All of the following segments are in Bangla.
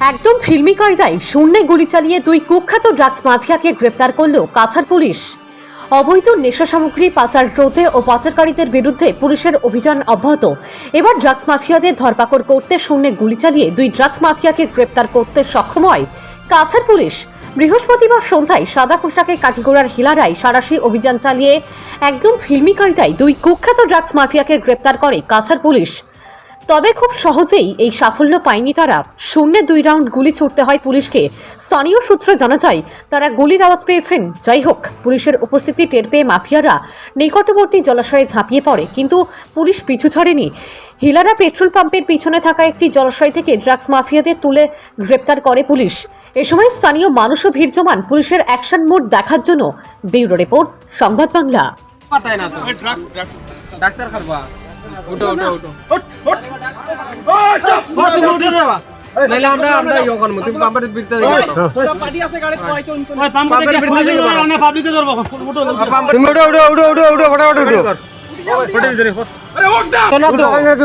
একদম ফিল্মি কায়দায় শূন্যে গুলি চালিয়ে দুই কুখ্যাত ড্রাগস মাফিয়াকে গ্রেপ্তার করল কাছাড় পুলিশ। অবৈধ নেশা সামগ্রী পাচার, রোধে ও পাচারকারীদের বিরুদ্ধে পুলিশের অভিযান অব্যাহত। এবার ড্রাগস মাফিয়াদের ধরপাকড় করতে শূন্যে গুলি চালিয়ে দুই ড্রাগস মাফিয়াকে গ্রেপ্তার করতে সক্ষম হয় কাছাড় পুলিশ। বৃহস্পতিবার সন্ধ্যায় সাদা পোশাকে কাঠিগোড়ার হিলারায় সারাশি অভিযান চালিয়ে একদম ফিল্মি কায়দায় দুই কুখ্যাত ড্রাগস মাফিয়াকে গ্রেপ্তার করে কাছাড় পুলিশ। তবে খুব সহজেই এই সাফল্য পায়নি তারা। শূন্যে দুই রাউন্ড গুলি ছুটতে হয় পুলিশকে। স্থানীয় সূত্রে জানা যায়, তারা গুলির আওয়াজ পেয়েছেন। যাই হোক, পুলিশের উপস্থিতি টের পেয়ে মাফিয়ারা নিকটবর্তী জলাশয়ে ঝাঁপিয়ে পড়ে। কিন্তু পুলিশ পিছু ছাড়েনি। হিলারা পেট্রোল পাম্পের পিছনে থাকা একটি জলাশয় থেকে ড্রাগস মাফিয়াদের তুলে গ্রেপ্তার করে পুলিশ। এ সময় স্থানীয় মানুষও ভিড় জমান পুলিশের অ্যাকশন মোড দেখার জন্য। ব্যুরো রিপোর্ট, সংবাদ বাংলা। ডাক্তার খারবা উঠো উঠো। উঠো ও, তুমি উঠে নাইলে আমরা আমরা করব তুমি পাম্পের বিরতে যাবে পাম্পের বিরতে যাবে তুমি উঠো উঠো উঠো উঠো উঠো ফটাফট উঠো।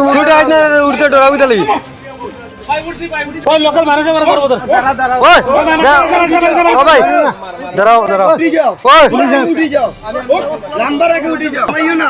উঠে আজ না।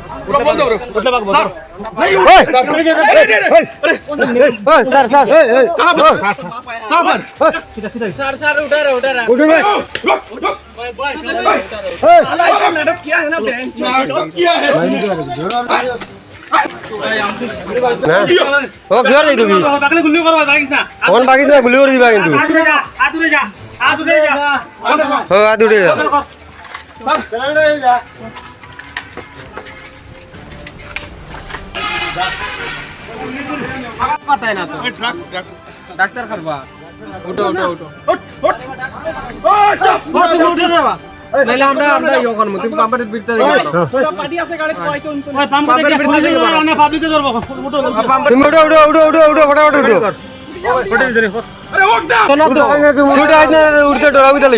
কোন বাকি গুলি করে দিবা কিন্তু আ দুটে যা পাতায় না তো? ডাক্তার খারবা উঠো উঠো উঠো। ও, যাবা। নাইলে আমরা আমরা করব পাম্পের বিরতে যাবে পাম্পের বিরতে যাবে তুমি উঠো উঠো উঠো উঠো উঠো ফটাফট উঠো। উঠে আজ না উঠতে ডরাবি তাহলে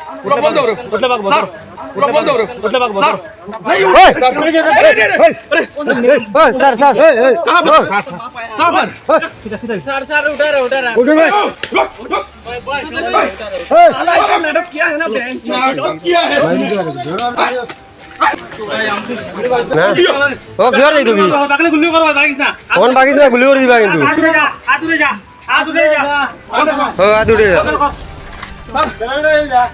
ও তুমি? কোন বাকি না গুলি করে দিবা কিন্তু? ও 来起来了一来。